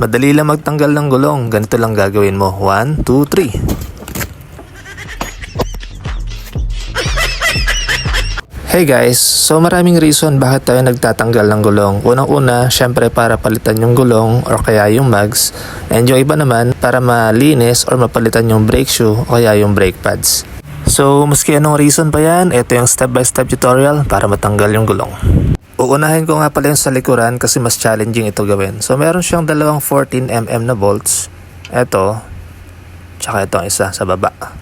Madali lang magtanggal ng gulong. Ganito lang gagawin mo. 1, 2, 3. Hey guys, so maraming reason bakit tayo nagtatanggal ng gulong. Unang-una, syempre para palitan yung gulong or kaya yung mags. And yung iba naman, para malinis or mapalitan yung brake shoe o kaya yung brake pads. So, maski anong reason pa yan, ito yung step-by-step tutorial para matanggal yung gulong. Uunahin ko nga pala yung sa likuran kasi mas challenging ito gawin. So, meron siyang dalawang 14mm na bolts. Ito, tsaka ito ang isa sa baba.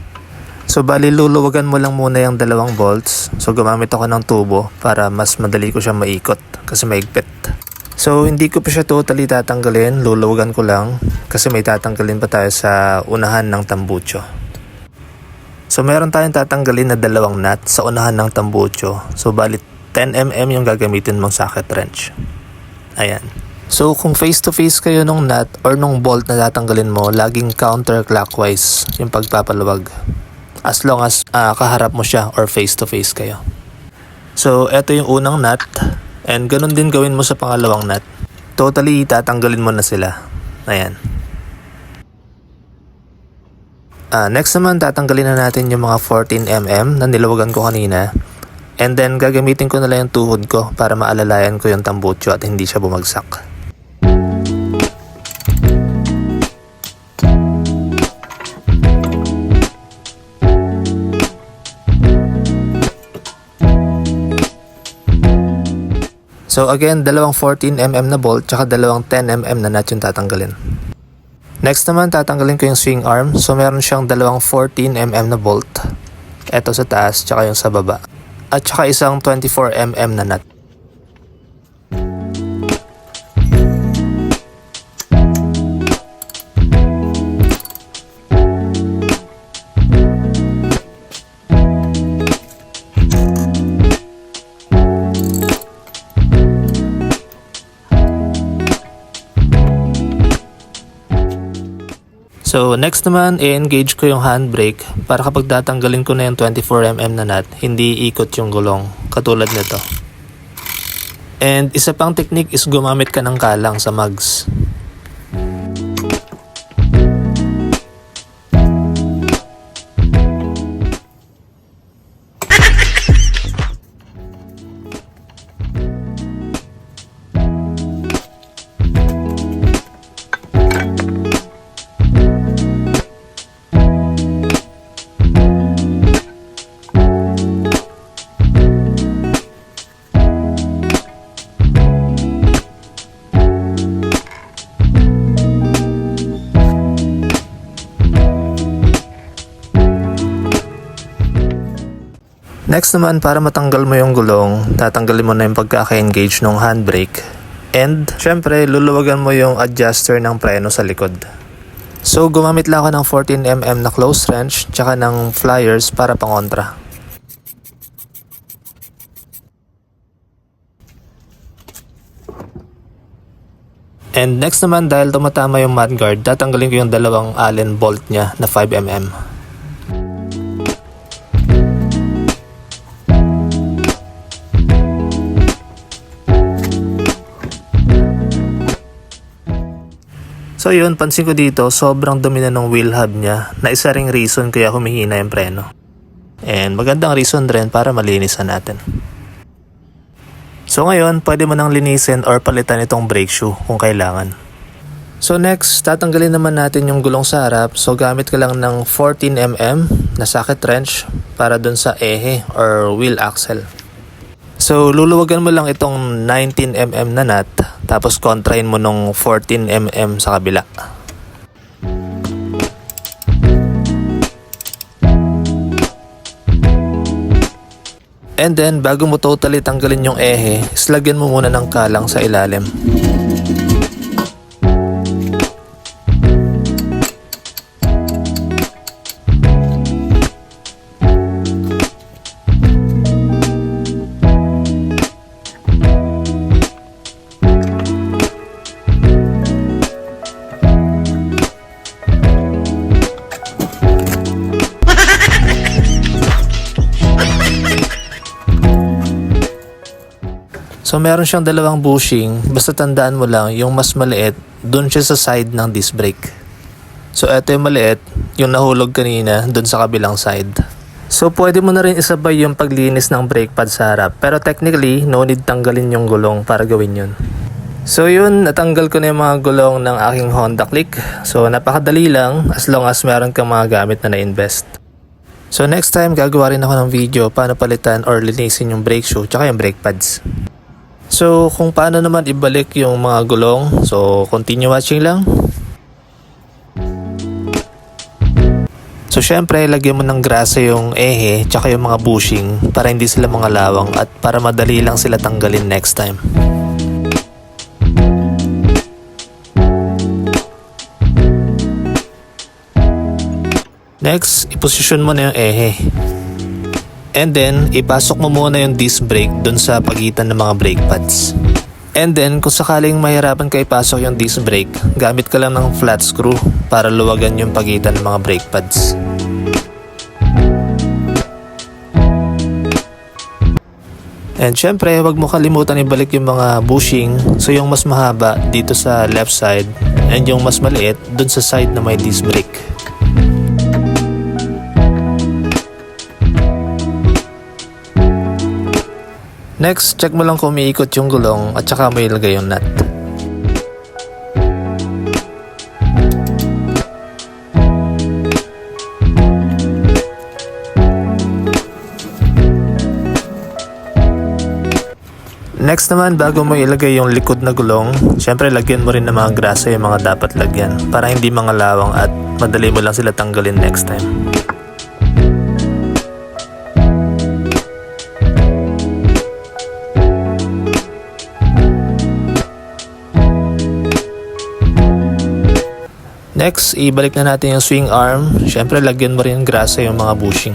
So bali luluwagan mo lang muna yung dalawang bolts. So gumamit ako ng tubo para mas madali ko siya maikot kasi maigpit. So hindi ko pa siya totally tatanggalin, luluwagan ko lang kasi may tatanggalin pa tayo sa unahan ng tambucho. So meron tayong tatanggalin na dalawang nut sa unahan ng tambucho. So bali 10mm yung gagamitin mong socket wrench. Ayan. So kung face to face kayo nung nut or nung bolt na tatanggalin mo, laging counterclockwise yung pagpapaluwag as long as ah, kaharap mo siya or face to face kayo. So, eto yung unang nut and ganun din gawin mo sa pangalawang nut. Totally tatanggalin mo na sila. Ayan. Ah, next naman tatanggalin na natin yung mga 14mm na nilawagan ko kanina. And then gagamitin ko na lang yung tuhod ko para maalalayan ko yung tambucho at hindi siya bumagsak. So again, dalawang 14mm na bolt tsaka dalawang 10mm na nut yung tatanggalin. Next naman, tatanggalin ko yung swing arm. So meron siyang dalawang 14mm na bolt. Ito sa taas tsaka yung sa baba. At tsaka isang 24mm na nut. So next naman, i-engage ko yung handbrake para kapag tatanggalin ko na yung 24mm na nut, hindi ikot yung gulong, katulad nito. And isa pang technique is gumamit ka ng kalang sa mugs. Next naman, para matanggal mo yung gulong, tatanggalin mo na yung pagkaka-engage ng handbrake. And, syempre, luluwagan mo yung adjuster ng preno sa likod. So, gumamit lang ako ng 14mm na close wrench, tsaka ng flyers para pangontra. And next naman, dahil tumatama yung mudguard, tatanggalin ko yung dalawang allen bolt niya na 5mm. So yun, pansin ko dito, sobrang dumi na ng wheel hub niya na isa ring reason kaya humihina yung preno. And magandang reason rin para malinisan natin. So ngayon, pwede mo nang linisin or palitan itong brake shoe kung kailangan. So next, tatanggalin naman natin yung gulong sa harap. So gamit ka lang ng 14mm na socket wrench para dun sa ehe or wheel axle. So, luluwagan mo lang itong 19mm na nut, tapos kontrahin mo nung 14mm sa kabila. And then, bago mo totally tanggalin yung ehe, islagyan mo muna ng kalang sa ilalim. So meron siyang dalawang bushing, basta tandaan mo lang yung mas maliit, dun siya sa side ng disc brake. So eto yung maliit, yung nahulog kanina dun sa kabilang side. So pwede mo na rin isabay yung paglinis ng brake pad sa harap, pero technically no need tanggalin yung gulong para gawin yun. So yun, natanggal ko na yung mga gulong ng aking Honda Click. So napakadali lang as long as meron kang mga gamit na na-invest. So next time gagawa rin ako ng video paano palitan or linisin yung brake shoe tsaka yung brake pads. So kung paano naman ibalik yung mga gulong, so continue watching lang. So syempre lagyan mo ng grasa yung ehe tsaka yung mga bushing para hindi sila mga lawang at para madali lang sila tanggalin next time. Next, iposisyon mo na yung ehe. And then, ipasok mo muna yung disc brake dun sa pagitan ng mga brake pads. And then, kung sakaling mahirapan ka ipasok yung disc brake, gamit ka lang ng flat screw para luwagan yung pagitan ng mga brake pads. And syempre, wag mo kalimutan ibalik yung mga bushing. So yung mas mahaba dito sa left side and yung mas maliit dun sa side na may disc brake. Next, check mo lang kung umiikot yung gulong at saka mo ilagay yung nut. Next naman, bago mo ilagay yung likod na gulong, syempre lagyan mo rin ng mga grasa yung mga dapat lagyan para hindi mga lawang at madali mo lang sila tanggalin next time. Next, ibalik na natin yung swing arm. Syempre, lagyan mo rin ng grasa yung mga bushing.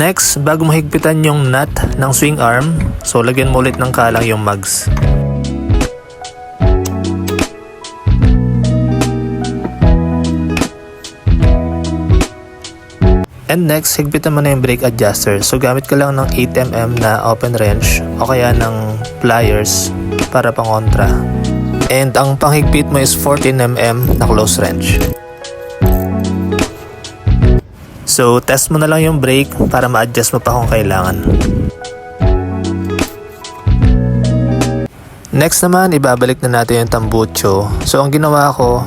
Next, bago mahigpitan yung nut ng swing arm, so lagyan mo ulit ng kalang yung mugs. And next, higpitan mo na yung brake adjuster. So gamit ka lang ng 8mm na open wrench o kaya ng pliers para pangontra. And ang panghigpit mo is 14mm na close wrench. So, test mo na lang yung brake para ma-adjust mo pa kung kailangan. Next naman, ibabalik na natin yung tambucho. So, ang ginawa ko,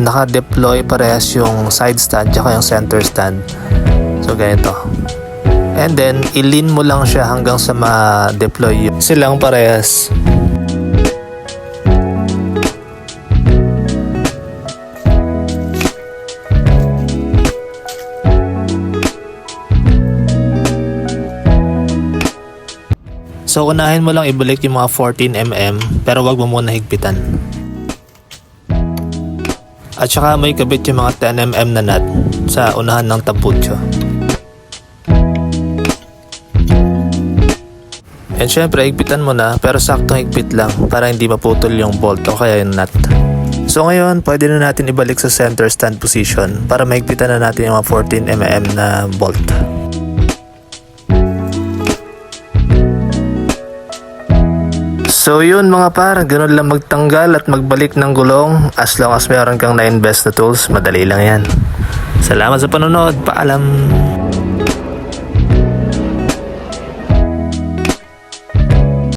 naka-deploy parehas yung side stand tsaka yung center stand. So, ganito. And then, ilin mo lang siya hanggang sa ma-deploy. Silang parehas. So unahin mo lang ibalik yung mga 14mm pero wag mo muna higpitan. At saka may kabit yung mga 10mm na nut sa unahan ng tambucho. And syempre, higpitan mo na pero saktong higpit lang para hindi maputol yung bolt o kaya yung nut. So ngayon, pwede na natin ibalik sa center stand position para mahigpitan na natin yung mga 14mm na bolt. So yun mga par, ganun lang magtanggal at magbalik ng gulong as long as meron kang na-invest na tools, madali lang yan. Salamat sa panonood, paalam!